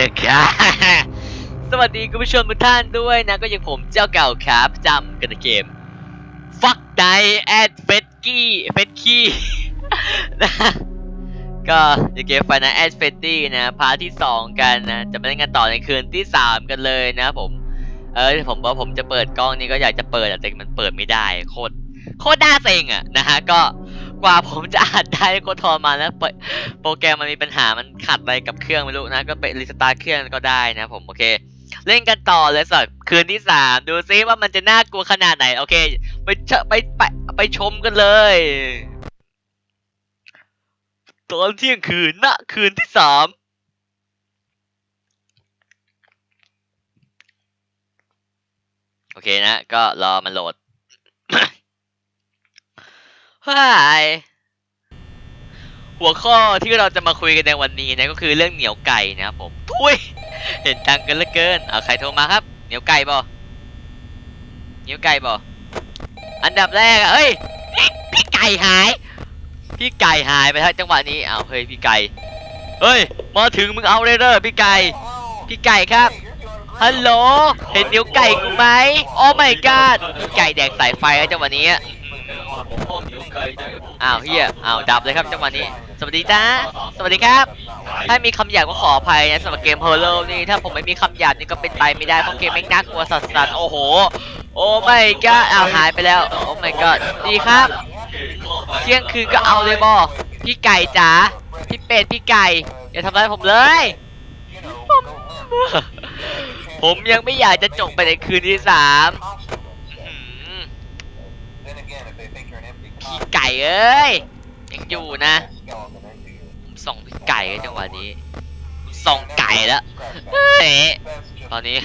นะครับสวัสดีคุณผู้ชมทุกท่านด้วยนะ ก็ยังผมเจ้าเก่าครับจำกันเกม Fuck Die at f e d k y f e d k y นะก็ในเกม Final at f e d d y นะพาร์ทที่ 2 กันนะ จะมาเล่นกันต่อในคืนที่ 3 กันเลยนะผม เออผมว่าผมจะเปิดกล้องนี่ก็อยากจะเปิดแต่มันเปิดไม่ได้ โคตรโคตรน่าเซ็งอะนะฮะก็ กว่าผมจะอัดได้ก็ทรมานแล้วเปิดโปรแกรมมันมีปัญหามันขัดอะไรกับเครื่องไม่รู้นะ ก็ไปรีสตาร์ทเครื่องก็ได้นะผมโอเค เล่นกันต่อเลยสักคืนที่สามดูซิว่ามันจะน่ากลัวขนาดไหน โอเค ไปชไปไปไปชมกันเลยตอนเที่ยงคืนณคืนที่สามโอเคนะ ก็รอมันโหลด ฮายหัวข้อที่เราจะมาคุยกันในวันนี้นะก็คือเรื่องเหนียวไก่นะครับผมทุยเห็นดังกันเหลือเกินเอาใครโทรมาครับ เหนียวไก่บ่เหนียวไก่บ่อันดับแรกอะเฮ้ยพี่พี่ไก่หาย พี่ไก่หายไปทัจังหวะนี้เอาเฮ้ยพี่ไก่เฮ้ยมาถึงมึงเอาเลยเด้อพี่ไก่พี่ไก่ครับฮัลโหลเห็นเหนียวไก่กูไหมโอ้ my god พี่ไก่แดกสายไฟแล้วจังหวะนี้ อ้าวเฮียอ้าวดับเลยครับจังหวะนี้ สวัสดีจ้าสวัสดีครับ ถ้ามีคำหยาบก็ขออภัยนะสำหรับเกมเฮอร์โลนี่ถ้าผมไม่มีคำหยาบนี่ก็เป็นไปไม่ได้เพราะเกมไม่งน่ากลัวสัสๆโอ้โห โอ้ไม่ก็อ้าวหายไปแล้วโอ้ไม่ก็ดีครับ เที่ยงคืนก็เอาเลยบอพี่ไก่จ๋าพี่เป็ดพี่ไก่อย่าทำร้ายผมเลยผมผมยังไม่อยากจะจบไปในคืนที่สามอื้อหือ พี่ไก่เอ้ยยังอยู่นะผมส่องพี่ไก่จังหวะนี้ผมส่องไก่แล้วเฮ้ยตอนนี้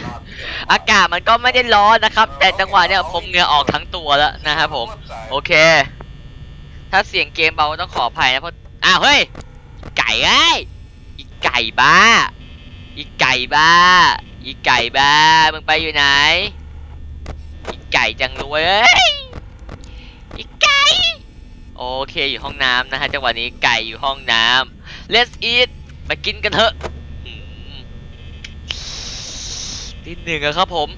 อากาศมันก็ไม่ได้ร้อนนะครับ แต่จังหวะเนี้ยผมเหงื่อออกทั้งตัวแล้วนะครับผม โอเค ถ้าเสียงเกมเบาต้องขออภัยนะเพราะอ้าวเฮ้ยไก่ไอ้อีไก่บ้า อีไก่บ้า อีไก่บ้ามึงไปอยู่ไหน อีไก่จังเลยเอ้ย โอเคอยู่ห้องน้ำนะฮะจังหวะนี้ไก่อยู่ห้องน้ำ let's eat มากินกันเถอะอืมทีหนึ่งอะครับผม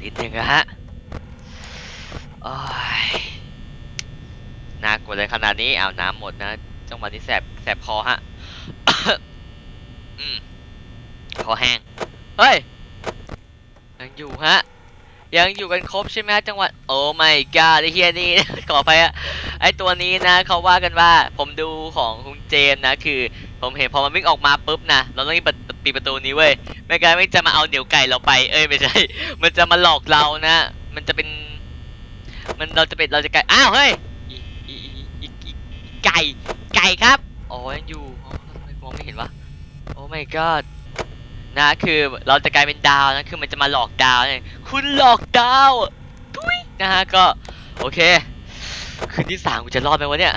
ทีหนึ่งอะฮะโอ้ยน่ากลัวเลยขนาดนี้เอาน้ำหมดนะจังหวะนี้แสบแสบคอฮะอืมคอแห้ง เฮ้ยยังอยู่ฮะ ยังอยู่กันครบใช่ไหมจังหวะโอ้ไม่กาไอ้เฮียนี่ ขอไปอะไอตัวนี้นะเขาว่ากันว่าผมดูของคุณเจมส์นะคือ ผมเห็นพอมันวิ่งออกมาปุ๊บนะเราต้องรีบปิดประตูนี้เว้ยไม่งั้นไม่จะมาเอาเหนียวไก่เราไปเอ้ยไม่ใช่ มันจะมาหลอกเรานะ มันจะเป็น มันเราจะเป็นเราจะไก่อ้าวเฮ้ยอีอีอีอีไก่ไก่ครับอ๋อยังอยู่ทำไมมองไม่เห็นวะโอ้ my god นะคือเราจะกลายเป็นดาวนะคือมันจะมาหลอกดาวเนี่ยคุณหลอกดาวทุยนะฮะก็โอเค คืนที่สามกูจะรอดไหมวะเนี่ย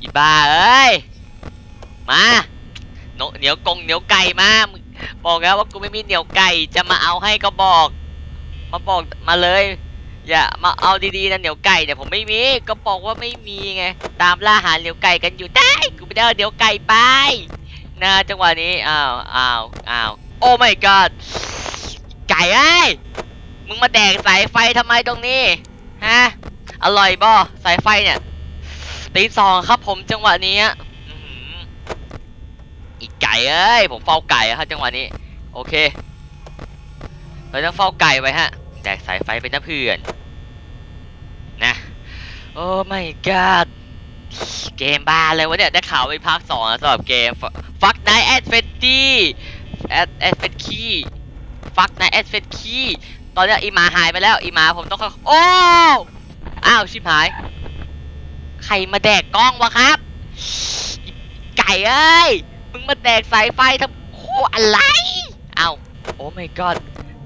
อีบ้าเอ้ยมาโนเหนียวกงเหนียวไก่มาบอกแล้วว่ากูไม่มีเหนียวไก่จะมาเอาให้ก็บอก มาบอกมาเลย อย่ามาเอาดีๆนะเหนียวไก่แต่ผมไม่มีก็บอกว่าไม่มีไงตามล่าหาเหนียวไก่กันอยู่ได้กูไม่ได้เอาเหนียวไก่ไป นะจังหวะนี้อ้าวอ้าวอ้าวโอ้ my god ไก่ไอ้ยมึงมาแดกสายไฟทำไมตรงนี้ฮะอร่อยบ่สายไฟเนี่ยตีสองครับผมจังหวะนี้ออีกไก่เอ้ยผมเฝ้าไก่อะครับจังหวะนี้ โอเคเราต้องเฝ้าไก่ไว้ฮะแดกสายไฟไปนะเพื่อนนะโอ้ my god เกมบ้าเลยวะเนี่ยได้ข่าวไปภาคสองสำหรับเกม Fuck Night at Freddy at at f e d Key Fuck Night at f e d k y ตอนเนี้ยอีหมาหายไปแล้วอีหมาผมต้องค่อยโอ้อ้าวชิบหาย ใครมาแดกกล้องวะครับ ไก่เอ้ยมึงมาแดกสายไฟทำโคอะไรอ้าวโอ้ my god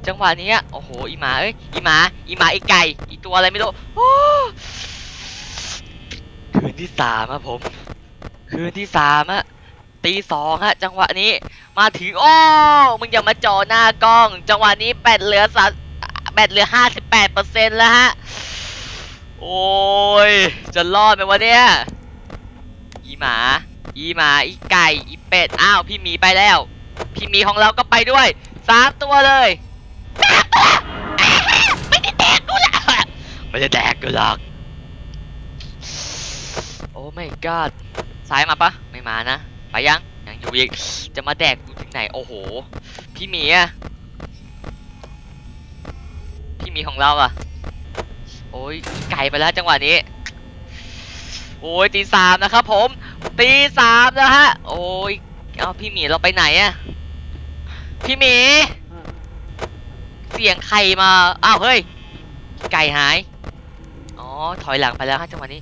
จังหวะนี้โอ้โหอีหมาเอ้ยอีหมาอีหมาอีไก่อีตัวอะไรไม่รู้ ที่สามอะผม คืนที่สามอะตีสองฮะ จังหวะนี้มาถึงโอ้มึงอย่ามาจ่อหน้ากล้อง จังหวะนี้แบตเหลือสัแบตเหลือห้าสิบแปดเปอร์เซ็นต์แล้วฮะ โอ้ย จะรอดไหมวะเนี่ย อีหมา อีหมา อีไก่ อีเป็ด อ้าว พี่หมีไปแล้ว พี่หมีของเราก็ไปด้วยสามตัวเลยสามตัวไม่ได้แดกกูหรอกไม่ได้แดกกูหรอก ไม่กอดซ้ายมาปะไม่มานะ ไปยังยังอยู่อีก จะมาแดกกูถึงไหน โอ้โห พี่หมีอะพี่หมีของเราอะโอ้ยไก่ไปแล้วจังหวะนี้ โอ้ยตีสามนะครับผม ตีสามนะฮะ โอ้ยเอาพี่หมีเราไปไหนอะพี่หมี เสียงใครมา อ้าวเฮ้ย ไก่หาย อ๋อ ถอยหลังไปแล้วฮะจังหวะนี้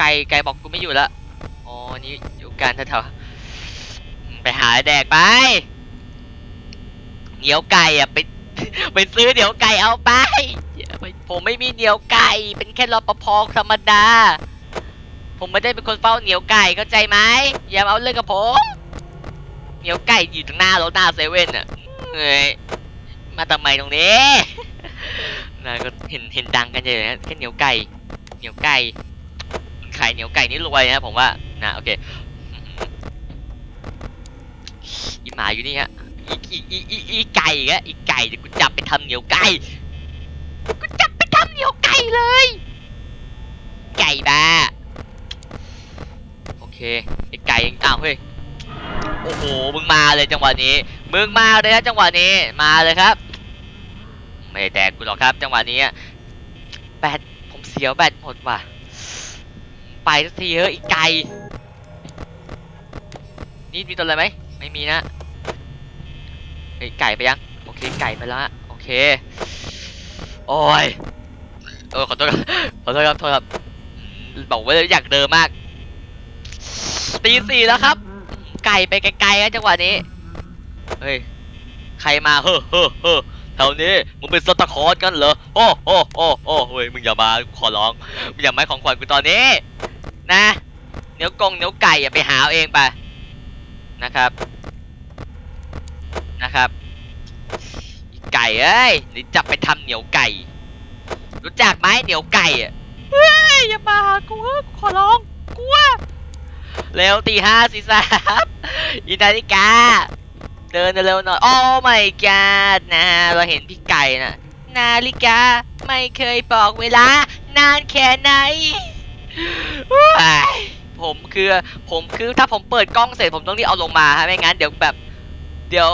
ไก่ไก่บอกกูไม่อยู่ละอ๋อนี่อยู่กันแถวๆอืมไปหาแดกไปเหนียวไก่อะไปไปซื้อเหนียวไก่เอาไปผมไม่มีเหนียวไก่เป็นแค่รปภธรรมดา ผมไม่ได้เป็นคนเฝ้าเหนียวไก่เข้าใจไหมอย่ามาเอาเรื่องกับผมเหนียวไก่อยู่ตรงหน้ารถหน้าเซเว่นอะเฮ้ยมาทำไมตรงนี้นะก็เห็นเห็นดังกันเลยนะแค่เหนียวไก่เหนียวไก่ ขายเหนียวไก่นี่รวยนะผมว่านะโอเคอีหมาอยู่นี่ฮะอีอีอีอีไก่อีกอะอีไก่เดี๋ยวกูจับไปทำเหนียวไก่กูจับไปทำเหนียวไก่เลย ไก่บ้าโอเคไอไก่ยังอ้าวเฮ้ยโอ้โหมึงมาเลยจังหวะนี้มึงมาเลยนะจังหวะนี้มาเลยครับ ไม่แดกกูหรอกครับ จังหวะนี้แบตผมเสียวแบตหมดว่ะ ไปสักทีเฮ้ยอีกไก่นี่มีตัวอะไรไหมไม่มีนะเฮ้ยไก่ไปยังโอเคไก่ไปแล้วฮะโอเคโอ้ยเออขอโทษครับขอโทษครับโทษครับบอกไว่าอยากเดินมากตีสี่แล้วครับ ไก่ไปไกลๆนะจังหวะนี้เฮ้ยใครมาเฮ้อเฮ้อเฮ้อแถวนี้มึงเป็นสตาร์คอร์สกันเหรอโอ้โอ้โอ้โอ้เฮ้ยมึงอย่ามาขอร้องมึงอย่ามาให้ของขวัญกูตอนนี้ นะเนื้อกงเนื้อไก่อย่าไปหาเอาเองไปนะครับนะครับไก่เอ้ยนี่จับไปทำเหนียวไก่ รู้จักไหมเหนียวไก่อะเฮ้ยอย่ามาหากูขอร้องกลัวเร็วตีห้าสิสามอีนาฬิกาเดินเร็วหน่อยโอ้ my god นะเราเห็นพี่ไก่นะนาฬิกาไม่เคยบอกเวลานานแค่ไหน ผมคือผมคือถ้าผมเปิดกล้องเสร็จผมต้องรีบเอาลงมาฮะไม่งั้นเดี๋ยวแบบ เดี๋ยว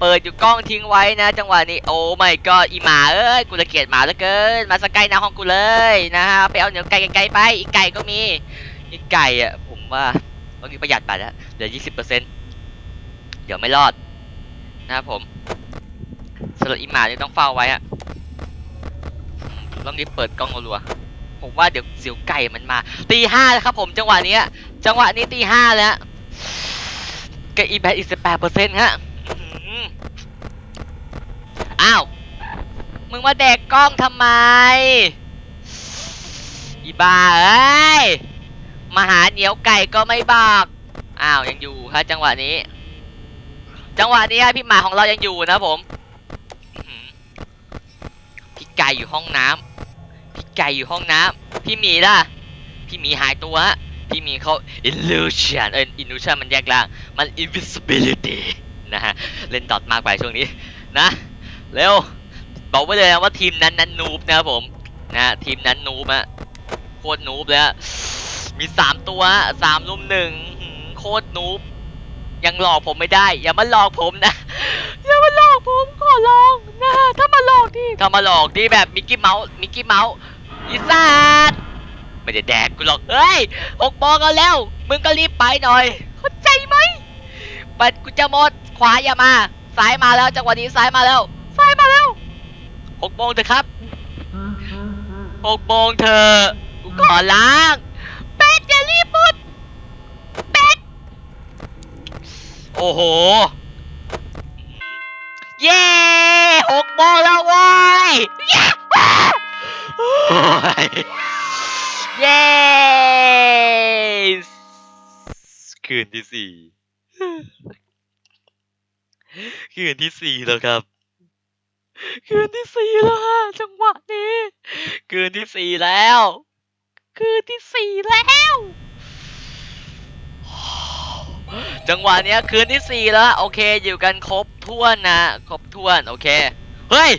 เปิดอยู่กล้องทิ้งไว้นะ จังหวะนี้โอ้ my god อีหมาเอ้ยกูระเกียดหมาเหลือเกินมาสกใกล้หน้าห้องกูเลยนะฮะไปเอาเหนียวไก่ไกลๆไปอีกไก่ก็มีอีกไก่อะผมว่าต้องรีบประหยัดไปแล้วเหลือ20%เดี๋ยวไม่รอดนะครับผมสำหรับอีหมานี่ต้องเฝ้าไว้อะต้องรีบเปิดกล้องรัวๆ ผมว่าเดี๋ยวเสียวไก่มันมาตีห้าแล้วครับผมจังหวะนี้จังหวะนี้ตีห้าแล้วกับอีแบทอีสิบแปดเปอร์เซ็นต์ฮะอ้าว มึงมาแดกกล้องทำไม อีบ้าเอ้ยมาหาเหนียวไก่ก็ไม่บอก อ้าวยังอยู่ฮะจังหวะนี้ จังหวะนี้พี่หมาของเรายังอยู่นะผม พี่ไก่อยู่ห้องน้ำ ไก่อยู่ห้องน้ำพี่หมีล่ะ พี่หมีหายตัวฮะ พี่หมีเขา illusion เออ illusion มันแยกล่าง มัน invisibility นะฮะ เล่นดอทมากไปช่วงนี้นะ เร็ว บอกไว้เลยนะว่าทีมนั้นนั้นนูบนะครับผม นะทีมนั้นนูบอะโคตรนูบเลยอะมีสามตัวสามลุมหนึ่งโคตรนูบยังหลอกผมไม่ได้ อย่ามาหลอกผมนะ อย่ามาหลอกผมขอร้องนะถ้ามาหลอกดิถ้ามาหลอกดิแบบมิกกี้เมาส์มิกกี้เมาส์ อีสัตว์ไม่ได้แดกกูหรอก เฮ้ยหกโมงกันแล้ว มึงก็รีบไปหน่อย เข้าใจไหมบัตรกูจะหมด ขวาอย่ามา ซ้ายมาแล้ว จังหวะนี้ซ้ายมาแล้ว ซ้ายมาแล้วหกโมงเถอะครับหกโมงเถอะกูขอล้างเป็ดอย่ารีบหมดเป็ด โอ้โห เย้หกโมงแล้วว้ยเย้โอ้ย เย้คืนที่สี่คืนที่สี่แล้วครับ คืนที่สี่แล้วฮะจังหวะนี้ คืนที่สี่แล้ว คืนที่สี่แล้ว จังหวะเนี้ยคืนที่สี่แล้ว โอเค อยู่กันครบถ้วนนะ ครบถ้วน โอเค เฮ้ย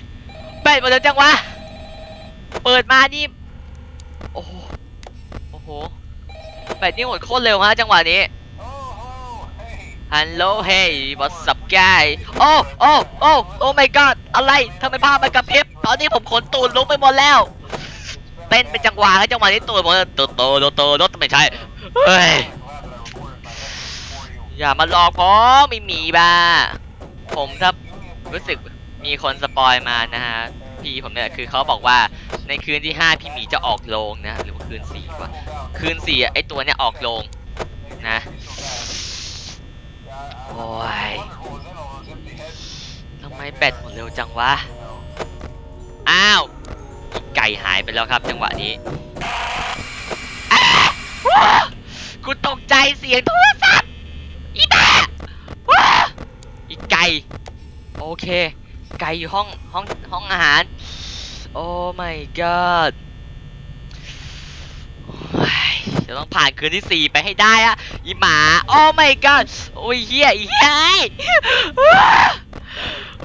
เป็ดหมดแล้วจังวะ เปิดมานี่ โอ้โหเป็ดนี่หมดโคตรเร็วฮะจังหวะนี้ฮัลโหลเฮ้ย what's up guy โอ้โอ้โอ้โอ้ my god อะไรทำไมภาพมันกระพริบตอนนี้ผมขนตูดลุกไปหมดแล้ว เต้นเป็นจังหวะให้จังหวะนี้ตูดหมดโตโตโตโตโตไม่ใช่เฮ้ยอย่ามาหลอกผมไม่มีบ้า ผมถ้ารู้สึกมีคนสปอยมานะฮะพี่ผมเนี่ยคือเขาบอกว่าในคืนที่ 5 พี่หมีจะออกโรงนะหรือว่าคืน4วะ คืน4อ่ไอตัวเนี้ยออกโรงนะโอ้ยทำไมแบตหมดเร็วจังวะ อ้าวไก่หายไปแล้วครับจังหวะนี้อ้าว้ากูตกใจเสียงโทรศัพท์อีบ้าว้าอีไก่โอเค ไก่อยู่ห้องห้องห้องอาหาร โอ้ my god โอ้ย จะต้องผ่านคืนที่สี่ไปให้ได้อะอีหมาโอ้ my god โอ้ยเฮียอีเฮีย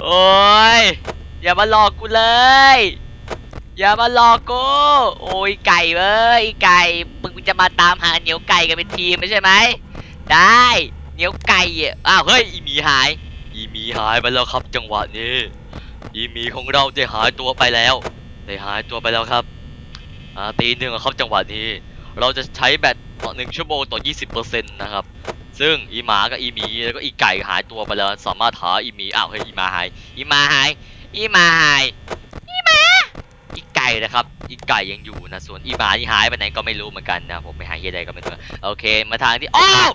โอ้ยอย่ามาหลอกกูเลย อย่ามาหลอกกู โอ้ยไก่เว้ยไก่มึงจะมาตามหาเหนียวไก่กันเป็นทีมไม่ใช่ไหมได้เหนียวไก่อะอ้าวเฮ้ยอีหมีหาย อีหมีหายไปแล้วครับจังหวะนี้อีหมีของเราได้หายตัวไปแล้วได้หายตัวไปแล้วครับอ่าตีหนึ่งครับจังหวะนี้ เราจะใช้แบตต่อหนึ่งชั่วโมงต่อ 20%นะครับ ซึ่งอีหมากับอีหมีแล้วก็อีไก่หายตัวไปแล้ว สามารถหาอีหมีอ้าวเฮ้ยอีหมาหาย อีหมาหาย อีหมาหาย อีหมา อีไก่นะครับ อีไก่ยังอยู่นะ ส่วนอีหมาที่หายไปไหนก็ไม่รู้เหมือนกันนะ ผมไม่หายเฮียใดก็ไม่รู้โอเค มาทางที่อ้าว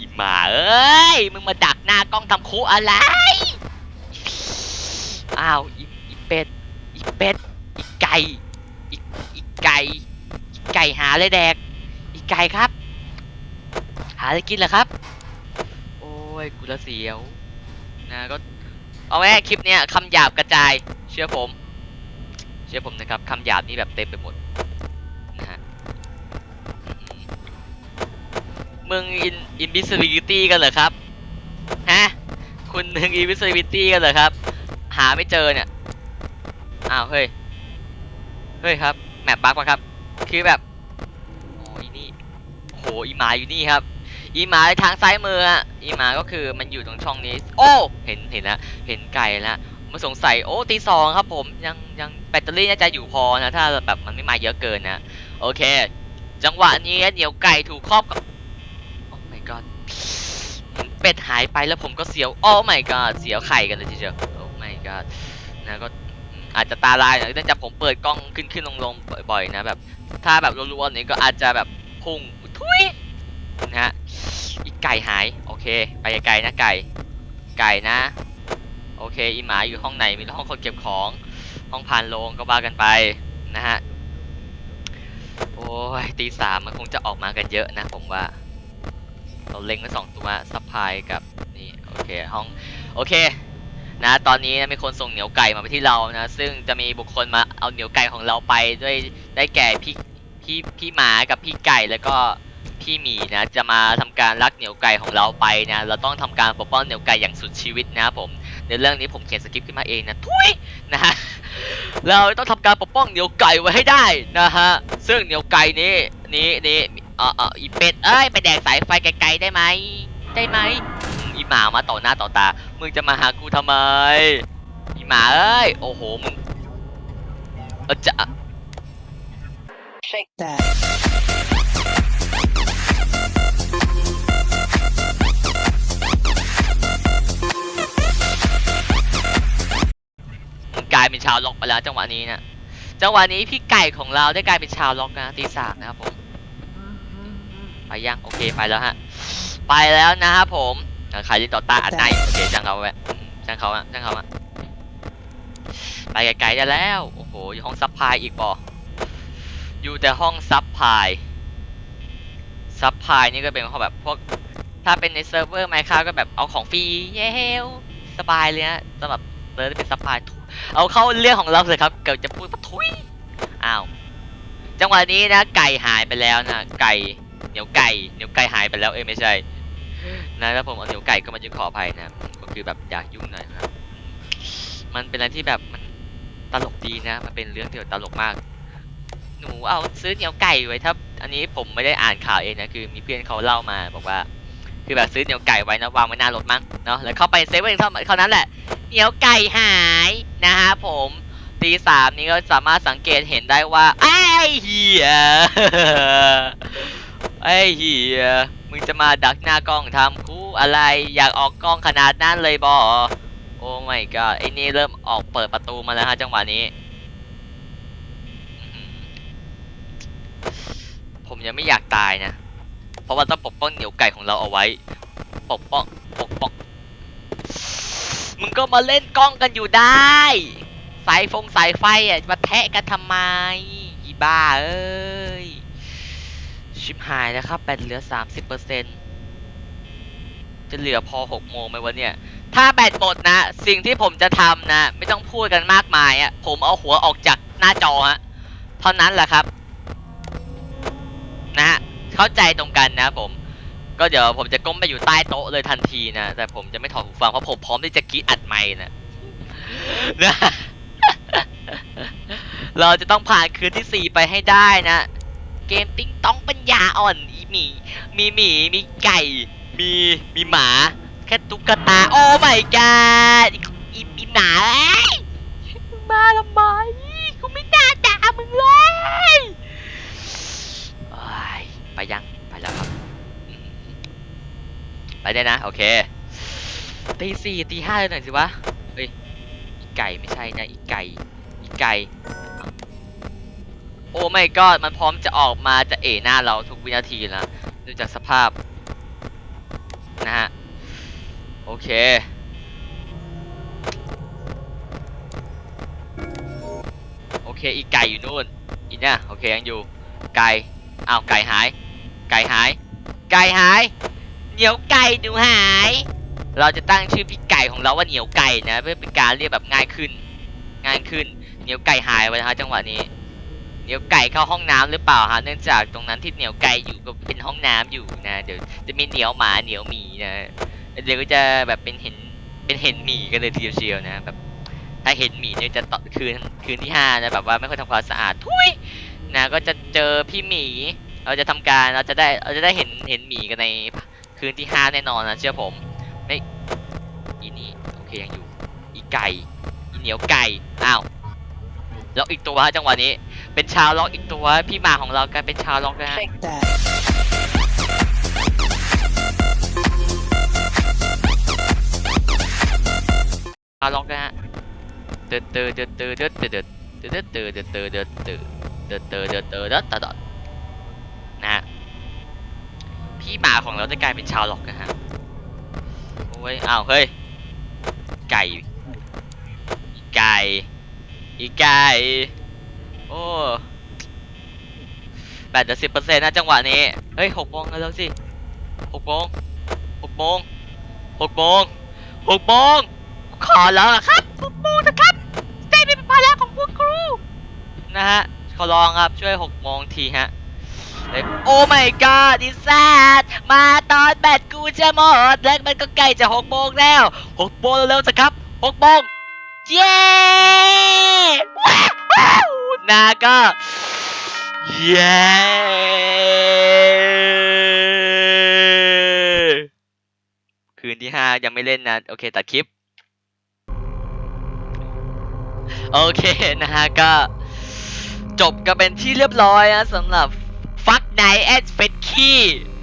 อีหมาเอ้ย มึงมาดักหน้ากล้องทำคุอะไร อ้าว อีอีเป็ด อีเป็ด อีไก่ ไก่ไก่หาเลยแดก อีไก่ครับ หาอะไรกินเหรอครับ โอ้ยกูละเสียวนะก็เอาแม่คลิปเนี้ยคำหยาบกระจาย เชื่อผม เชื่อผมนะครับคำหยาบนี่แบบเต็มไปหมดนะฮะมมึงอินอินวิสิบิลิตี้กันเหรอครับฮะคุณมึงอินวิสิบิลิตี้กันเหรอครับ หาไม่เจอเนี่ยอ้าวเฮ้ยเฮ้ยครับ แมปบั๊กปะครับ คือแบบโอ้ยนี่โหอีหมาอยู่นี่ครับ อีหมาทางซ้ายมืออะอีหมาก็คือมันอยู่ตรงช่องนี้ โอ้เห็นเห็นแล้วเห็นไก่แล้วมาสงสัยโอ้ตีสองครับผมยังยังแบตเตอรี่น่าจะอยู่พอนะถ้าแบบมันไม่มาเยอะเกินนะโอเค จังหวะนี้เหนียวไก่ถูกครอบกับโอ้ my god เห็นเป็ดหายไปแล้วผมก็เสียวโอ้ my god เสียวไข่กันเลยทีเดียวโอ้ my god นะก็ อาจจะตาลายหน่อยเนื่องจากผมเปิดกล้องขึ้นขึ้นลงลงบ่อยๆนะแบบ ถ้าแบบรัวๆนี้ก็อาจจะแบบพุ่งทุยนะฮะอีกไก่หายโอเค ไปไกลนะไก่ ไก่นะ โอเคอีหมาอยู่ห้องไหนมีห้องคนเก็บของห้องผ่านโรงก็ว่ากันไปนะฮะโอ้ยตีสามมันคงจะออกมากันเยอะนะผมว่า เราเล็งไว้สองตัวซัพพลายกับนี่โอเคห้องโอเค นะตอนนี้นะมีคนส่งเหนียวไก่มาไปที่เรานะซึ่งจะมีบุคคลมาเอาเหนียวไก่ของเราไปด้วยได้แก่พี่พี่พี่หมากับพี่ไก่แล้วก็พี่หมีนะจะมาทำการลักเหนียวไก่ของเราไปนะเราต้องทำการปกป้องเหนียวไก่อย่างสุดชีวิตนะครับผมในเรื่องนี้ผมเขียนสคริปต์ขึ้นมาเองนะทุยนะฮะเราต้องทำการปกป้องเหนียวไก่ไว้ให้ได้นะฮะซึ่งเหนียวไก่นี้นี้นี้เอ่อเอออีเป็ดเอ้ยไปแดกสายไฟไกลๆได้ไหมได้ไหมอืมอีหมามาต่อหน้าต่อตา มึงจะมาหากูทำไมอีหมาเอ้ย โอ้โห มึงเออจะ Shake that. มึงกลายเป็นชาวล็อกไปแล้วจังหวะนี้นะ จังหวะนี้พี่ไก่ของเราได้กลายเป็นชาวล็อกนะตีสามนะครับผม ไปยัง โอเค ไปแล้วฮะ ไปแล้วนะครับผมอะ ใครที่ต่อต้านอัดในโอเคช่างเขาไว้อืมช่างเขาอะช่างเขาอะไปไกลๆได้แล้ว โอ้โห อยู่ห้องซับพลายอีกบ่อยู่แต่ห้องซับพลายซับพลายนี่ก็เป็นห้องแบบพวก ถ้าเป็นในเซิร์ฟเวอร์ไมค์คาก็แบบเอาของฟรีเย้เฮลสบายเลยนะสำหรับเซิร์ฟที่เป็นซับพลายเอาเข้าเรื่องของเราเลยครับ เกิดจะพูดปะทุยอ้าว จังหวะนี้นะ ไก่หายไปแล้วนะ ไก่ เหนียวไก่ เหนียวไก่หายไปแล้ว เอ้ยไม่ใช่ นะแล้วผมเอาเหนียวไก่ก็มาจะขออภัยนะก็คือแบบอยากยุ่งหน่อยครับ มันเป็นอะไรที่แบบมันตลกดีนะ มันเป็นเรื่องที่ตลกมาก หนูเอาซื้อเหนียวไก่ไว้ถ้าอันนี้ผมไม่ได้อ่านข่าวเองนะคือ มีเพื่อนเขาเล่ามาบอกว่า คือแบบซื้อเหนียวไก่ไว้นะวางไว้หน้ารถมั้งเนาะแล้วเข้าไปเซเว่นเท่าเท่านั้นแหละเหนียวไก่หายนะฮะผมตีสามนี้ก็สามารถสังเกตเห็นได้ว่าไอ้เหี้ยไอ้เหี้ย มึงจะมาดักหน้ากล้องทำคู่อะไรอยากออกกล้องขนาดนั้นเลยบอโอ้ไม่ก็ไอ้นี่เริ่มออกเปิดประตูมาแล้วฮะจังหวะนี้ ผมยังไม่อยากตายนะ เพราะว่าต้องปกป้องเหนียวไก่ของเราเอาไว้ ปกป้องปกป้องมึงก็มาเล่นกล้องกันอยู่ได้ สายฟงสายไฟอะมาแทะกันทำไมอีบ้าเอ้ย ชิบหายแล้วครับแบตเหลือ 30%จะเหลือพอ 6 โมงไหมวะเนี่ย ถ้าแบตหมดนะ สิ่งที่ผมจะทำนะ ไม่ต้องพูดกันมากมายอะผมเอาหัวออกจากหน้าจอฮะเท่านั้นแหละครับ นะฮะเข้าใจตรงกันนะผม ก็เดี๋ยวผมจะก้มไปอยู่ใต้โต๊ะเลยทันทีนะ แต่ผมจะไม่ถอดหูฟังเพราะผมพร้อมที่จะกีดอัดไมค์นะนะเราจะต้องผ่านคืนที่ 4 ไปให้ได้นะ เกมติ้งต้องปัญญาอ่อนอีหมี มีหมี มีไก่ มี มีหมา แค่ตุ๊กตา โอ้ my god อีอีอีหมาเอ้ยมึงมาทำไมกูไม่น่าด่ามึงเลยโอ้ยไปยัง ไปแล้วครับอืมไปได้นะ โอเค ตีสี่ตีห้าเลยหน่อยสิวะ เฮ้ย อีไก่ไม่ใช่นะ อีไก่ อีไก่โอ้ไม่ก็มันพร้อมจะออกมาจะเอะหน้าเราทุกวินาทีแล้วดูจากสภาพนะฮะโอเคโอเคอีกไก่อยู่นู่นอีเนี่ยโอเคยังอยู่ไก่อ้าวไก่หาย ไก่หาย ไก่หายเหนียวไก่หนูหาย เราจะตั้งชื่อพี่ไก่ของเราว่าเหนียวไก่นะเพื่อเป็นการเรียกแบบง่ายขึ้น ง่ายขึ้นเหนียวไก่หายไปนะฮะจังหวะนี้ เหนียวไก่เข้าห้องน้ำหรือเปล่าฮะเนื่องจากตรงนั้นที่เหนียวไก่อยู่ก็เป็นห้องน้ำอยู่นะเดี๋ยวจะมีเหนียวหมาเหนียวหมีนะเดี๋ยวก็จะแบบเป็นเห็นเป็นเห็นหมีกันเลยทีเดียวเชียวนะแบบถ้าเห็นหมีเนี่ยจะต่อคืนคืนที่ห้านะแบบว่าไม่ค่อยทำความสะอาดทุยนะก็จะเจอพี่หมีเราจะทำการเราจะได้เราจะได้เห็นเห็นหมีกันในคืนที่ห้าแน่นอนนะเชื่อผมไม่อีนี่โอเคยังอยู่อีไก่อีเหนียวไก่อ้าวแล้วอีกตัวฮะจังหวะนี้ เป็นชาวล็อกอีกตัว พี่หมาของเรากลายเป็นชาวล็อกนะฮะ Take that. ชาวล็อกนะฮะเดือดเดือดเดือดเดือดเดือดเดือดเดือดเดือดเดือดเดือดเดือดเดือดเดือดเดือดเดือดเดือดเดือดเดือดเดือดนะฮะพี่หมาของเราจะกลายเป็นชาวล็อกนะฮะโอ้ยอ้าวเฮ้ยไก่อีไก่อีไก่ โอ้แบตจะสิบเปอร์เซ็นต์นะจังหวะนี้ เฮ้ยหกโมงแล้วสิหกโมงหกโมงหกโมงหกโมงขอร้องอะครับหกโมงนะครับได้เป็นภาระของพวกครู นะฮะ ขอร้องครับช่วยหกโมงทีฮะโอ้ my god ดิแซดมาตอนแบตกูจะหมดแล้วมันก็ใกล้จะหกโมงแล้วหกโมงเร็วๆสิครับหกโมงเย้ นาก็เย้คืนที่ห้ายังไม่เล่นนะ โอเค ตัดคลิป โอเคนะฮะ ก็จบกันเป็นที่เรียบร้อยนะสำหรับฟักไนแอดเฟดคี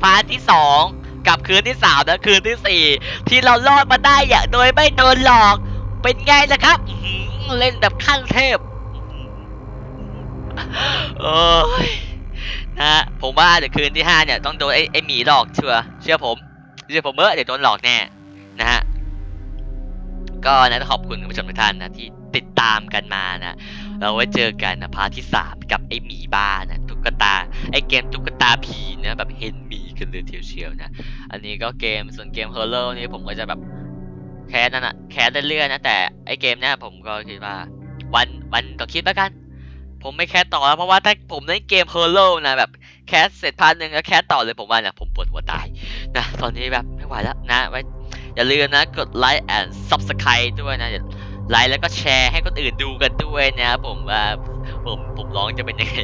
พาร์ทที่2กับคืนที่3และคืนที่4ที่เรารอดมาได้อย่างโดยไม่โดนหลอก เป็นไงล่ะครับ เล่นแบบขั้นเทพ โอ้ยนะฮะผมว่าเดี๋ยวคืนที่5เนี่ยต้องโดนไอ้ไอ้หมีหลอกเชื่อเชื่อผมเชื่อผมเมื่อเดี๋ยวโดนหลอกแน่นะฮะก็นะต้องขอบคุณคุณผู้ชมทุกท่านนะที่ติดตามกันมานะเราไว้เจอกันนะพาร์ทที่สามกับไอ้หมีบ้านะตุ๊กตาไอ้เกมตุ๊กตาผีนะแบบเห็นหมีกันเลยเทียวเชียวนะอันนี้ก็เกมส่วนเกมเฮอร์เรนี่ผมก็จะแบบแคสนั่นนะแคสเรื่อยๆนะแต่ไอ้เกมเนี้ยผมก็คิดว่าวันวันต่อคลิปแล้วกัน ผมไม่แคสต่อแล้วเพราะว่าถ้าผมเล่นเกมเฮอร์เรนะแบบแคสเสร็จพาร์ทหนึ่งแล้วแคสต่อเลยผมว่านะผมปวดหัวตายนะตอนนี้แบบไม่ไหวแล้วนะไว้อย่าลืมนะกดไลค์ and subscribe ด้วยนะอย่าไลค์แล้วก็แชร์ให้คนอื่นดูกันด้วยนะครับผมว่าผมผมร้องจะเป็นยังไง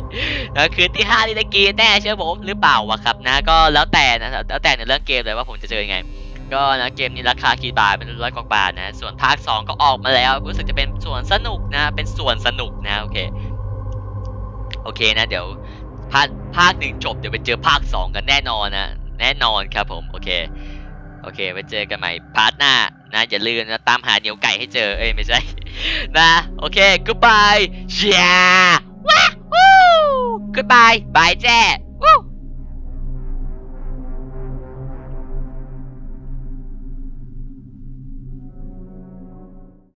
นะคืนที่ห้านี่ได้กินแน่เชื่อผมหรือเปล่าวะครับนะก็แล้วแต่นะแล้วแต่ในเรื่องเกมเลยว่าผมจะเจอยังไง ก็นะเกมนี้ราคากี่บาทเป็นร้อยกว่าบาทนะส่วนภาค 2 ก็ออกมาแล้วรู้สึกจะเป็นส่วนสนุกนะเป็นส่วนสนุกนะโอเค อเคนะ เดี๋ยวภาคภาคหนึ่งจบเดี๋ยวไปเจอภาค2กันแน่นอนนะ แน่นอนครับผม โอเค โอเค ไปเจอกันใหม่พาร์ทหน้านะอย่าลืมนะตามหาเหนียวไก่ให้เจอ เอ้ยไม่ใช่ นะ โอเค goodbye เชียร์ว้า goodbye บายแจ้